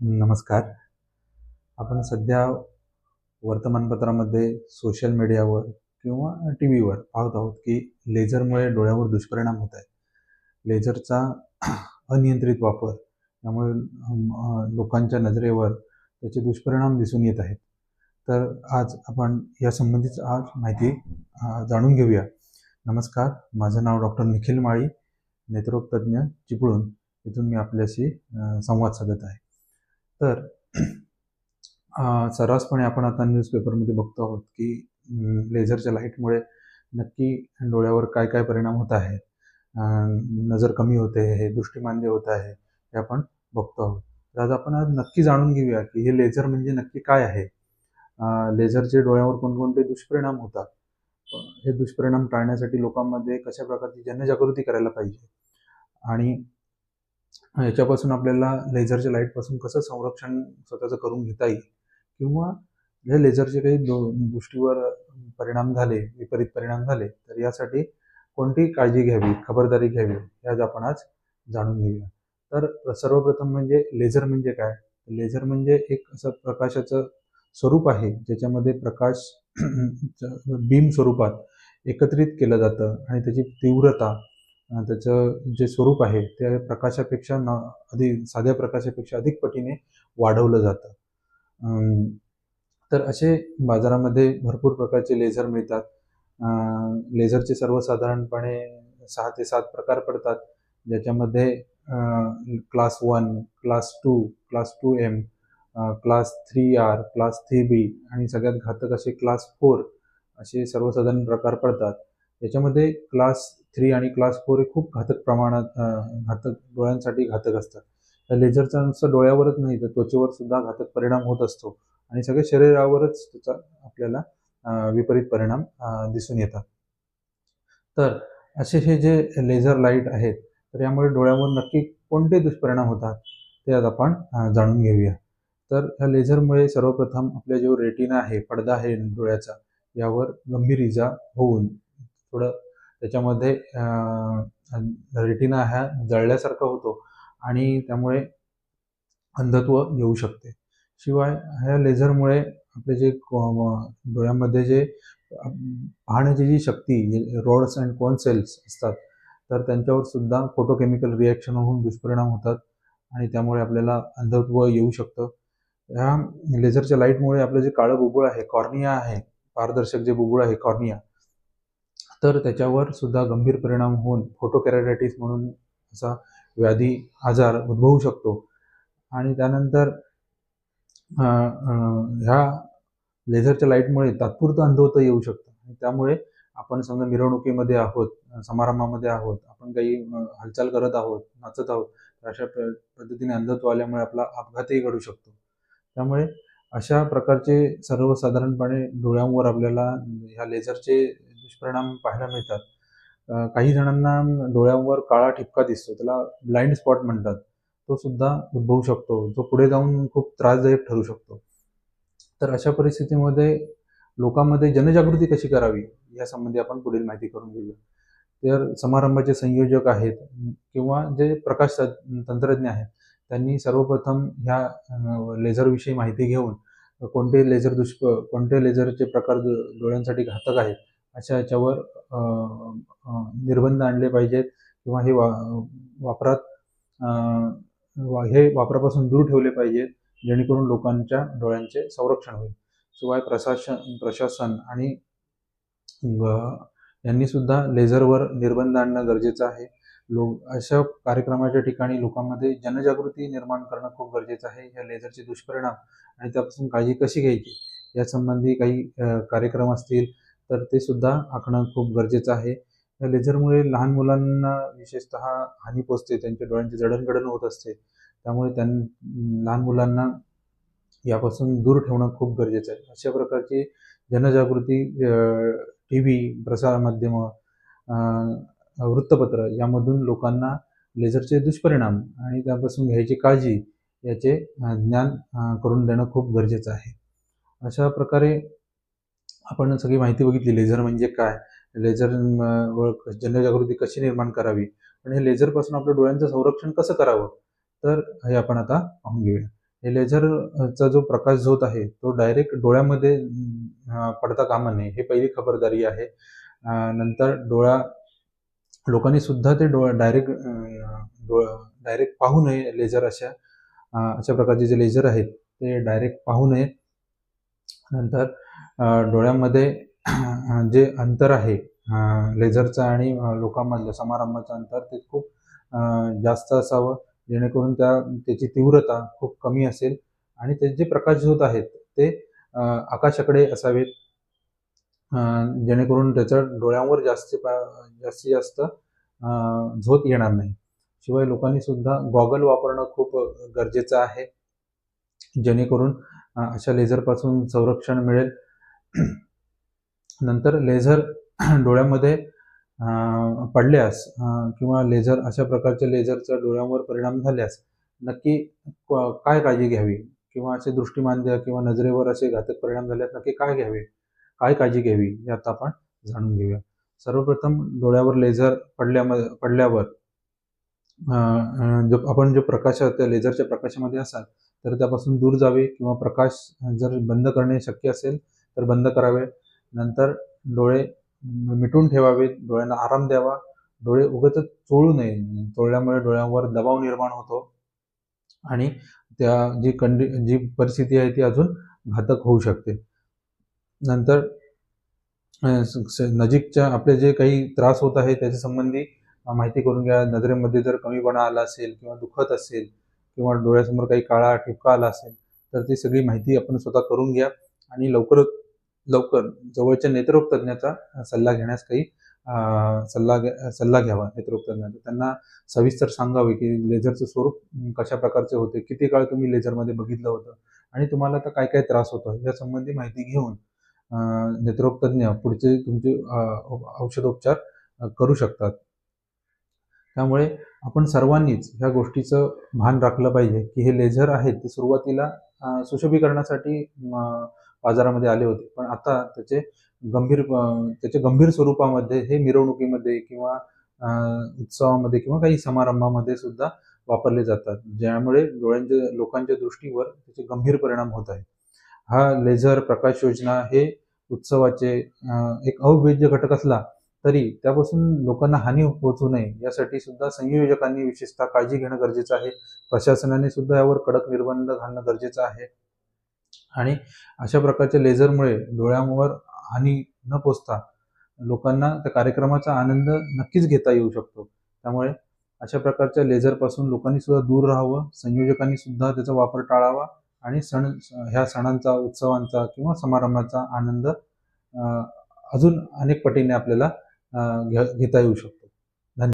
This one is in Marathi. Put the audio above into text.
नमस्कार. आपण सध्या वर्तमानपत्रामध्ये सोशल मीडियावर किंवा टी व्हीवर पाहत आहोत की लेझरमुळे डोळ्यावर दुष्परिणाम होत आहेत. लेझरचा अनियंत्रित वापर त्यामुळे लोकांच्या नजरेवर त्याचे दुष्परिणाम दिसून येत आहेत. तर आज आपण या संबंधीच आज माहिती जाणून घेऊया. नमस्कार माझं नाव डॉक्टर निखिल माळी नेत्रोगतज्ञ तज्ज्ञ चिपळूण. इथून मी आपल्याशी संवाद साधत आहे. तर सर्रासपणे आपण आता न्यूजपेपरमध्ये बघतो आहोत की लेझरच्या लाईटमुळे नक्की डोळ्यावर काय काय परिणाम होत आहेत नजर कमी होते हे दृष्टिमांद्य होत आहे हे आपण बघतो आहोत. तर आज आपण आज नक्की जाणून घेऊया की हे लेझर म्हणजे नक्की काय आहे. लेझरचे डोळ्यावर कोणकोणते दुष्परिणाम होतात? हे दुष्परिणाम टाळण्यासाठी लोकांमध्ये कशा प्रकारची जनजागृती करायला पाहिजे? आणि याच्यापासून आपल्याला लेझरच्या लाईटपासून कसं संरक्षण स्वतःचं करून घेता येईल? किंवा या लेझरचे काही दो दृष्टीवर परिणाम झाले विपरीत परिणाम झाले तर यासाठी कोणती काळजी घ्यावी खबरदारी घ्यावी याच आपण आज जाणून घेऊया. तर सर्वप्रथम म्हणजे लेझर म्हणजे काय? लेझर म्हणजे एक असं प्रकाशाचं स्वरूप आहे ज्याच्यामध्ये प्रकाश बीम स्वरूपात एकत्रित केलं जातं आणि त्याची तीव्रता त्याचं जे स्वरूप आहे ते प्रकाशापेक्षा न अधिक साध्या प्रकाशापेक्षा अधिक पटीने वाढवलं जातं. तर असे बाजारामध्ये भरपूर प्रकारचे लेझर मिळतात. लेझरचे सर्वसाधारणपणे सहा ते सात प्रकार पडतात. ज्याच्यामध्ये class one class two class two M class three R class three B आणि सगळ्यात घातक असे क्लास फोर असे सर्वसाधारण प्रकार पडतात. याच्यामध्ये क्लास थ्री आणि क्लास फोर हे खूप घातक प्रमाणात घातक डोळ्यांसाठी घातक असतात. या लेझरचा नुसतं डोळ्यावरच नाही तर त्वचेवर सुद्धा घातक परिणाम होत असतो. आणि सगळ्या शरीरावरच त्याचा आपल्याला विपरीत परिणाम दिसून येतात. तर असे हे जे लेझर लाइट आहेत तर यामुळे डोळ्यावर नक्की कोणते दुष्परिणाम होतात ते आज आपण जाणून घेऊया. तर ह्या लेझरमुळे सर्वप्रथम आपल्या जो रेटिना आहे पडदा आहे डोळ्याचा यावर गंभीर इजा होऊन थोडं त्याच्यामध्ये रेटिना ह्या जळल्यासारखा होतो आणि त्यामुळे अंधत्व येऊ शकते. शिवाय ह्या लेझरमुळे आपले जे डोळ्यामध्ये जे पाहण्याची जी शक्ती रोड्स अँड कॉन सेल्स असतात तर त्यांच्यावर सुद्धा फोटोकेमिकल रिॲक्शन होऊन दुष्परिणाम होतात आणि त्यामुळे आपल्याला अंधत्व येऊ शकतं. ह्या लेझरच्या लाईटमुळे आपलं जे काळं बुबुळ आहे कॉर्निया आहे पारदर्शक जे बुबुळ आहे कॉर्निया तर त्याच्यावर सुद्धा गंभीर परिणाम होऊन फोटोकॅरेटायटिस म्हणून असा व्याधी आजार उद्भवू शकतो. आणि त्यानंतर ह्या लेझरच्या लाईटमुळे तात्पुरतं अंधवता येऊ शकतं. त्यामुळे आपण समजा मिरवणुकीमध्ये आहोत समारंभामध्ये आहोत आपण काही हालचाल करत आहोत नाचत आहोत तर अशा प पद्धतीने अंधत्व आल्यामुळे आपला अपघातही घडू शकतो. त्यामुळे अशा प्रकारचे सर्वसाधारणपणे डोळ्यांवर आपल्याला ह्या लेझरचे दुष्परिणाम पाहायला मिळतात. काही जणांना डोळ्यांवर काळा ठिपका दिसतो त्याला ब्लाइंड स्पॉट म्हणतात. तो सुद्धा उद्भवू शकतो जो पुढे जाऊन खूप त्रासदायक ठरू शकतो. तर अशा परिस्थितीमध्ये लोकांमध्ये जनजागृती कशी करावी यासंबंधी आपण पुढील माहिती करून घेऊया. तर समारंभाचे संयोजक आहेत किंवा जे प्रकाश तंत्रज्ञ आहेत त्यांनी सर्वप्रथम ह्या लेझरविषयी माहिती घेऊन कोणते लेझर दुष्प कोणते लेझरचे प्रकार डोळ्यांसाठी घातक आहेत अशा याच्यावर निर्बंध आणले पाहिजेत किंवा हे वा वापरात वा- हे वापरापासून दूर ठेवले पाहिजेत जेणेकरून लोकांच्या डोळ्यांचे संरक्षण होईल. शिवाय प्रशासन प्रशासन आणि यांनी सुद्धा लेझरवर निर्बंध आणणं गरजेचं आहे. लोक अशा कार्यक्रमाच्या ठिकाणी लोकांमध्ये जनजागृती निर्माण करणं खूप गरजेचं आहे. या लेझरचे दुष्परिणाम आणि त्यापासून काळजी कशी घ्यायची? यासंबंधी काही कार्यक्रम असतील तर ते सुद्धा आखणं खूप गरजेचं आहे. या लेझरमुळे लहान मुलांना विशेषतः हानी पोचते त्यांच्या डोळ्यांची जडणघडण होत असते. त्यामुळे त्यां लहान मुलांना यापासून दूर ठेवणं खूप गरजेचं आहे. अशा प्रकारची जनजागृती टी व्ही प्रसारमाध्यमं वृत्तपत्र यामधून लोकांना लेझरचे दुष्परिणाम आणि त्यापासून घ्यायची काळजी याचे ज्ञान करून देणं खूप गरजेचं आहे. अशा प्रकारे आपण सगळी माहिती बघितली लेझर म्हणजे काय? लेझर म, जनजागृती कशी निर्माण करावी? आणि हे लेझरपासून आपल्या डोळ्यांचं संरक्षण कसं करावं? तर हे आपण आता पाहून घेऊया. हे लेझरचा जो प्रकाश झोत आहे तो डायरेक्ट डोळ्यामध्ये पडता कामा नये हे पहिली खबरदारी आहे. नंतर डोळा लोकांनी सुद्धा ते डोळा डायरेक्ट डायरेक्ट पाहू नये लेझर अशा अशा प्रकारचे जे लेझर आहेत ते डायरेक्ट पाहू नये. नंतर डोळ्यामध्ये जे अंतर आहे लेझरचं आणि लोकांमधलं समारंभाचं अंतर ते खूप जास्त असावं. जेणेकरून त्या त्याची तीव्रता खूप कमी असेल आणि ते जे प्रकाशझोत आहेत ते आकाशाकडे असावेत. जेणेकरून त्याचं डोळ्यांवर जास्त जास्तीत जास्त झोत येणार नाही. शिवाय लोकांनी सुद्धा गॉगल वापरणं खूप गरजेचं आहे. जेणेकरून अशा लेझरपासून संरक्षण मिळेल. नंतर लेझर डोळ्यामध्ये पडल्यास किंवा लेझर अशा प्रकारच्या लेझरचा डोळ्यांवर परिणाम झाल्यास नक्की काय काळजी घ्यावी? किंवा असे दृष्टिमांद्य किंवा नजरेवर असे घातक परिणाम झाल्यास नक्की काय घ्यावे? काय काळजी घ्यावी? हे आता आपण जाणून घेऊया. सर्वप्रथम डोळ्यावर लेझर पडल्यामध्ये पडल्यावर जो आपण जो प्रकाश त्या लेझरच्या प्रकाशामध्ये असाल तर त्यापासून दूर जावे किंवा प्रकाश जर बंद करणे शक्य असेल तर बंद करावे. नंतर डोळे मिटून ठेवावेत डोळ्यांना आराम द्यावा. डोळे उगाच चोळू नये. चोळल्यामुळे डोळ्यांवर दबाव निर्माण होतो. आणि त्या जी कंडि जी परिस्थिती आहे ती अजून घातक होऊ शकते. नंतर स- स- नजीकच्या आपले जे काही त्रास होत आहे त्याच्या संबंधी माहिती करून घ्या. नजरेमध्ये जर कमीपणा आला असेल किंवा दुखत असेल किंवा डोळ्यासमोर काही काळा ठिपका आला असेल तर ती सगळी माहिती आपण स्वतः करून घ्या आणि लवकरच लवकर जवळच्या नेत्ररोग तज्ज्ञाचा सल्ला घेण्यास काही सल्ला सल्ला घ्यावा नेत्ररोग तज्ज्ञाचा त्यांना सविस्तर सांगावे की लेझरचं स्वरूप कशा प्रकारचे होते किती काळ तुम्ही लेझरमध्ये बघितलं होतं आणि तुम्हाला आता काय काय त्रास होतो या संबंधी माहिती घेऊन अं, नेत्ररोग पुढचे तुमचे औषधोपचार करू शकतात. त्यामुळे आपण सर्वांनीच ह्या गोष्टीचं भान राखलं पाहिजे की हे लेझर आहेत ते सुरुवातीला सुशोभीकरणासाठी बाजारामध्ये आले होते. पण आता त्याचे गंभीर त्याचे गंभीर स्वरूपामध्ये हे मिरवणुकीमध्ये किंवा उत्सवामध्ये किंवा काही समारंभामध्ये सुद्धा वापरले जातात. ज्यामुळे डोळ्यांच्या लोकांच्या दृष्टीवर त्याचे गंभीर परिणाम होत आहेत. हा लेझर प्रकाश योजना हे उत्सवाचे एक अविभाज्य घटक असला तरी त्यापासून लोकांना हानी पोहोचू नये यासाठी सुद्धा संयोजकांनी विशेषतः काळजी घेणं गरजेचं आहे. प्रशासनाने सुद्धा यावर कडक निर्बंध घालणं गरजेचं आहे. आणि अशा प्रकारच्या लेझरमुळे डोळ्यांवर हानी न पोचता लोकांना त्या कार्यक्रमाचा आनंद नक्कीच घेता येऊ शकतो. त्यामुळे अशा प्रकारच्या लेझरपासून लोकांनी सुद्धा दूर राहावं संयोजकांनी सुद्धा त्याचा वापर टाळावा आणि सण ह्या सणांचा उत्सवांचा किंवा समारंभाचा आनंद अजून अनेक पटीने आपल्याला घे- घेता येऊ शकतो.